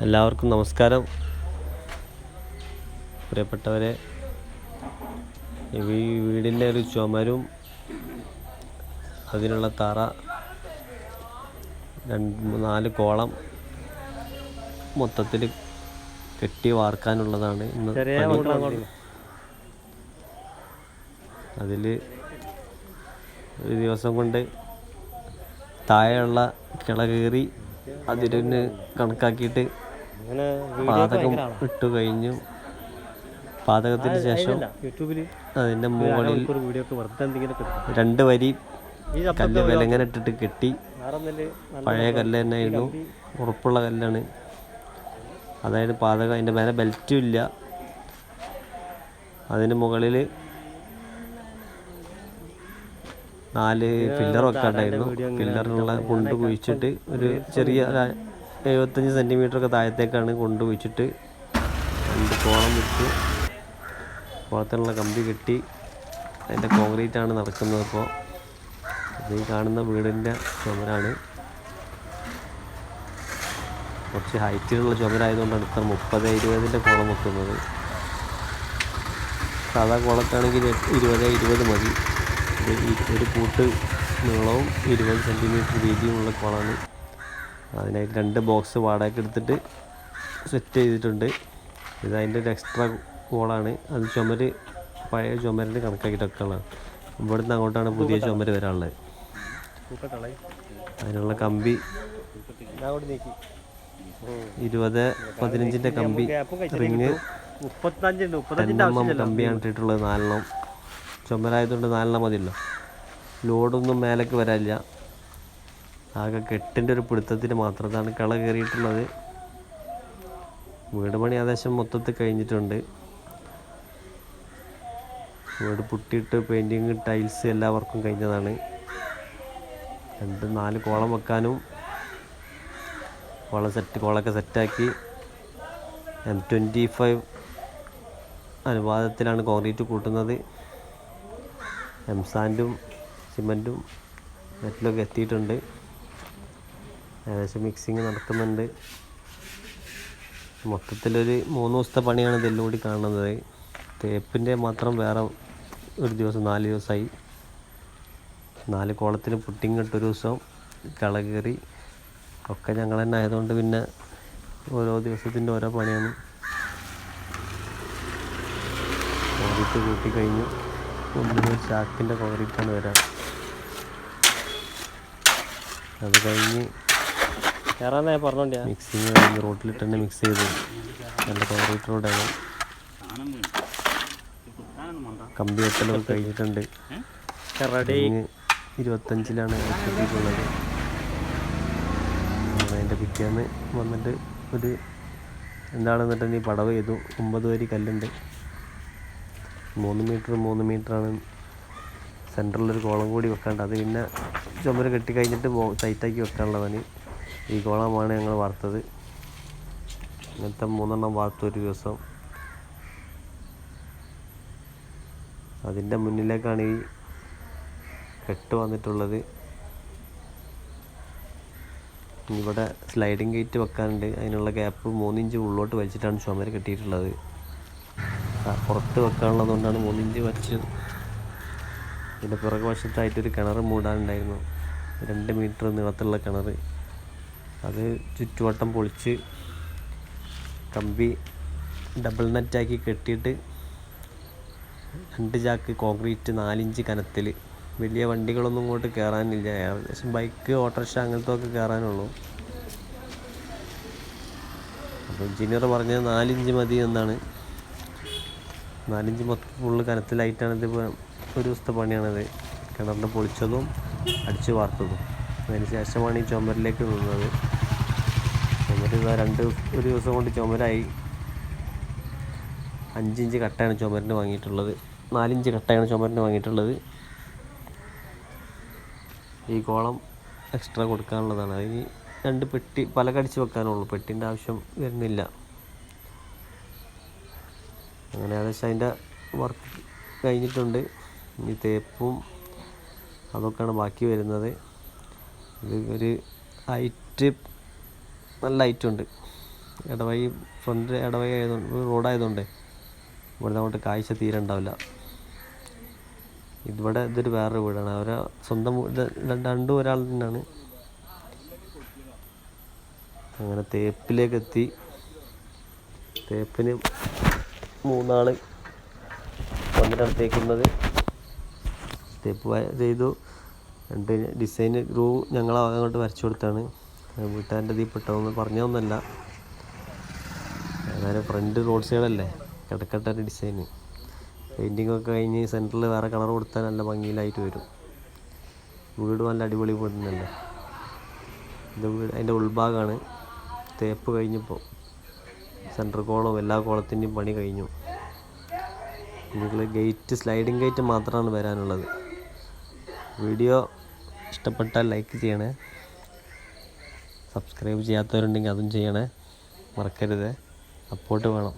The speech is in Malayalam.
എല്ലാവർക്കും നമസ്കാരം പ്രിയപ്പെട്ടവരെ ഈ വീടിന്റെ ഒരു ചുമരും അതിനുള്ള തറ രണ്ട് നാല് കോളം മൊത്തത്തിൽ കെട്ടി വാർക്കാനുള്ളതാണ് ഇന്ന്. അതിൽ ഒരു ദിവസം കൊണ്ട് താഴെയുള്ള കിള കയറി അതിന് കണക്കാക്കിയിട്ട് പാതകം ഇട്ടു കഴിഞ്ഞു. പാതകത്തിന് ശേഷം യൂട്യൂബിൽ അതിന്റെ മുകളിൽ രണ്ട് വരി കല്ല് വിലങ്ങനെ ഇട്ടിട്ട് കെട്ടി. പഴയ കല്ല് തന്നെയായിരുന്നു ഉറപ്പുള്ള കല്ലാണ്. അതായത് പാതകം അതിന്റെ മേലെ ബെൽറ്റും ഇല്ല. അതിന് മുകളിൽ നാല് പില്ലർ വെക്കാണ്ടായിരുന്നു പില്ലറിനുള്ള കൊണ്ട് കുഴിച്ചിട്ട് ഒരു ചെറിയ എഴുപത്തഞ്ച് സെന്റിമീറ്റർ ഒക്കെ താഴത്തേക്കാണ് കൊണ്ടുവച്ചിട്ട് രണ്ട് കോളം വിട്ട് കുളത്തിനുള്ള കമ്പി കെട്ടി അതിന്റെ കോൺക്രീറ്റ് ആണ് നടക്കുന്നത് ഇപ്പോൾ. ഇത് ഈ കാണുന്ന വീടിന്റെ ചുമരാണ്. കുറച്ച് ഹൈറ്റിലുള്ള ചുമരായതുകൊണ്ടാണ് ഇത്ര മുപ്പത് ഇരുപതിന്റെ കോളം വെക്കുന്നത്. സാധാ കോളത്താണെങ്കിൽ ഇരുപത് ഇരുപത് മതി. ഒരു കൂട്ട് നീളവും ഇരുപത് സെന്റിമീറ്റർ വീതിയുമുള്ള കുളമാണ് അതിനായിട്ട് രണ്ട് ബോക്സ് വാടകയ്ക്ക് എടുത്തിട്ട് സെറ്റ് ചെയ്തിട്ടുണ്ട്. ഇത് അതിന്റെ ഒരു എക്സ്ട്രാ കോളാണ് അത് ചുമര് പഴയ ചുമരിന്റെ കണക്കാക്കിയിട്ടൊക്കെയുള്ളതാണ് ഇവിടെ ഇവിടുന്ന് അങ്ങോട്ടാണ് പുതിയ ചുമര് വരാനുള്ളത്. അതിനുള്ള കമ്പി ഇരുപത് പതിനഞ്ചിന്റെ കമ്പി റിങ് എണ്ണം കമ്പിയാണ് ഇട്ടിട്ടുള്ളത്. നാലെണ്ണം. ചുമരായതുകൊണ്ട് നാലെണ്ണം മതിയല്ലോ. ലോഡൊന്നും മേലേക്ക് വരാനില്ല. ആകെ കെട്ടിന്റെ ഒരു പിടുത്തത്തിന് മാത്രം ഇതാണ് കള കയറിയിട്ടുള്ളത്. വീട് പണി ഏകദേശം മൊത്തത്തിൽ കഴിഞ്ഞിട്ടുണ്ട്. വീട് പുട്ടിയിട്ട് പെയിന്റിങ് ടൈൽസ് എല്ലാവർക്കും കഴിഞ്ഞതാണ്. രണ്ട് നാല് കോളം വെക്കാനും കോളം സെറ്റ് കോളൊക്കെ സെറ്റാക്കി. എം ട്വന്റി ഫൈവ് അനുപാതത്തിലാണ് കോൺക്രീറ്റ് കൂട്ടുന്നത്. എം സാൻഡും സിമന്റും മെറ്റലൊക്കെ എത്തിയിട്ടുണ്ട്. ഏകദേശം മിക്സിങ് നടക്കുന്നുണ്ട്. മൊത്തത്തിലൊരു മൂന്ന് ദിവസത്തെ പണിയാണ് ഇതെല്ലാം കൂടി കാണുന്നത്. തേപ്പിന്റെ മാത്രം വേറെ ഒരു ദിവസം നാല് ദിവസമായി. നാല് കോളത്തിന് പുട്ടിങ് ഇട്ടൊരു ദിവസം കളകേറി ഒക്കെ ഞങ്ങൾ തന്നെ ആയതുകൊണ്ട് പിന്നെ ഓരോ ദിവസത്തിന്റെ ഓരോ പണിയാണ്. കോൺക്രീറ്റ് കൂട്ടി കഴിഞ്ഞു. ഒന്നും ചാക്കിന്റെ കോൺക്രീറ്റാണ് വരാൻ അത് കഴിഞ്ഞ് കയറാന്നാ ഞാൻ പറഞ്ഞോണ്ടിയാ. മിക്സിങ് റോട്ടിലിട്ട് തന്നെ മിക്സ് ചെയ്തു. നല്ല കോൺക്രീറ്റ് റോഡാണ് കമ്പി വെട്ടലൊക്കെ കഴിഞ്ഞിട്ടുണ്ട്. ഇരുപത്തഞ്ചിലാണ് കിട്ടിയിട്ടുള്ളത് അതിന്റെ പിറ്റേന്ന് വന്നിട്ട് ഒരു എന്താണെന്നിട്ട് നീ പടവ് ചെയ്തു. ഒമ്പത് വരി കല്ലുണ്ട്. മൂന്ന് മീറ്റർ മൂന്ന് മീറ്ററാണ് സെന്ററിലൊരു കോളം കൂടി വെക്കാണ്ട്. അത് പിന്നെ ചുമര് കെട്ടി കഴിഞ്ഞിട്ട് സൈറ്റാക്കി വെക്കാനുള്ളതാണ്. ഈ കോളമാണ് ഞങ്ങൾ വാർത്തത്. ഇങ്ങനത്തെ മൂന്നെണ്ണം വാർത്തു ഒരു ദിവസം. അതിന്റെ മുന്നിലേക്കാണ് ഈ കെട്ട് വന്നിട്ടുള്ളത്. ഇവിടെ സ്ലൈഡിങ് ഗേറ്റ് വെക്കാനുണ്ട്. അതിനുള്ള ഗ്യാപ്പ് മൂന്നിഞ്ച് ഉള്ളോട്ട് വലിച്ചിട്ടാണ് ചുമര് കെട്ടിയിട്ടുള്ളത്. പുറത്ത് വെക്കാനുള്ളത് കൊണ്ടാണ് മൂന്നിഞ്ച് വലിച്ചത്. ഇതിന്റെ പിറകു വശത്തായിട്ടൊരു കിണർ മൂടാനുണ്ടായിരുന്നു. രണ്ട് മീറ്റർ നീളത്തിലുള്ള കിണർ അത് ചുറ്റുവട്ടം പൊളിച്ച് കമ്പി ഡബിൾ നെറ്റാക്കി കെട്ടിയിട്ട് രണ്ട് ചാക്ക് കോൺക്രീറ്റ് നാലിഞ്ച് കനത്തിൽ വലിയ വണ്ടികളൊന്നും ഇങ്ങോട്ട് കയറാനില്ല ഏകദേശം ബൈക്ക് ഓട്ടോറിക്ഷ അങ്ങനത്തെ ഒക്കെ കയറാനുള്ളൂ അപ്പോൾ എഞ്ചിനീയർ പറഞ്ഞത് നാലിഞ്ച് മതി എന്നാണ്. നാലിഞ്ച് മൊത്തം ഫുള്ള് ഇത് ഒരു ദിവസത്തെ പണിയാണിത്. കിണറിന്റെ പൊളിച്ചതും അടിച്ചു വാർത്തതും. അതിന് ശേഷമാണ് ഈ ചുമരിലേക്ക് നിന്നത് ചുമര് രണ്ട് ഒരു ദിവസം കൊണ്ട് ചുമരായി. അഞ്ചിഞ്ച് കട്ടയാണ് ചുമരിന് വാങ്ങിയിട്ടുള്ളത്. നാലിഞ്ച് കട്ടയാണ് ചുമരിന് വാങ്ങിയിട്ടുള്ളത്. ഈ കോളം എക്സ്ട്രാ കൊടുക്കാനുള്ളതാണ്. അതിന് രണ്ട് പെട്ടി പല കടിച്ച് വെക്കാനുള്ളൂ. പെട്ടിന്റെ ആവശ്യം വരുന്നില്ല. അങ്ങനെ ഏകദേശം അതിന്റെ വർക്ക് കഴിഞ്ഞിട്ടുണ്ട്. ഈ തേപ്പും അതൊക്കെയാണ് ബാക്കി വരുന്നത്. ഇത് ഒരു ഹൈറ്റ് നല്ല ഹൈറ്റുണ്ട് ഇടവഴി ഫ്രണ്ട് ഇടവഴി ആയതുകൊണ്ട് റോഡായതുകൊണ്ട് ഇവിടുന്ന് അങ്ങോട്ട് കാഴ്ച തീരെ ഉണ്ടാവില്ല. ഇവിടെ ഇതൊരു വേറൊരു വീടാണ്. അവരെ സ്വന്തം രണ്ടും ഒരാൾ തന്നെയാണ്. അങ്ങനെ തേപ്പിലേക്ക് എത്തി. തേപ്പിന് മൂന്നാൾ വന്നിട്ടാണ് തേക്കുന്നത്. തേപ്പ് ചെയ്തു. രണ്ട് ഡിസൈൻ ഗ്രൂ ഞങ്ങൾ അങ്ങോട്ട് വരച്ചു കൊടുത്താണ്. വീട്ടുകാരന്റെ ഇതിൽ പെട്ടതൊന്നും പറഞ്ഞതൊന്നുമല്ല ഏതായാലും ഫ്രണ്ട് റോഡ് സൈഡല്ലേ കിടക്കട്ടന്റെ ഡിസൈൻ പെയിന്റിംഗ് ഒക്കെ കഴിഞ്ഞ് സെന്ററിൽ വേറെ കളർ കൊടുത്താൽ നല്ല ഭംഗിയിലായിട്ട് വരും. വീട് നല്ല അടിപൊളി വീട് തന്നെയല്ലേ ഇത് വീട് അതിന്റെ ഉൾഭാഗമാണ് തേപ്പ് കഴിഞ്ഞപ്പോൾ സെന്റർ കോളവും എല്ലാ കോളത്തിന്റെയും പണി കഴിഞ്ഞു. നിങ്ങൾ ഗേറ്റ് സ്ലൈഡിങ് ഗേറ്റ് മാത്രമാണ് വരാനുള്ളത്. വീഡിയോ ഇഷ്ടപ്പെട്ടാൽ ലൈക്ക് ചെയ്യണേ. സബ്സ്ക്രൈബ് ചെയ്യാത്തവരുണ്ടെങ്കിൽ അതും ചെയ്യണേ. മറക്കരുത്. സപ്പോർട്ട് വേണം.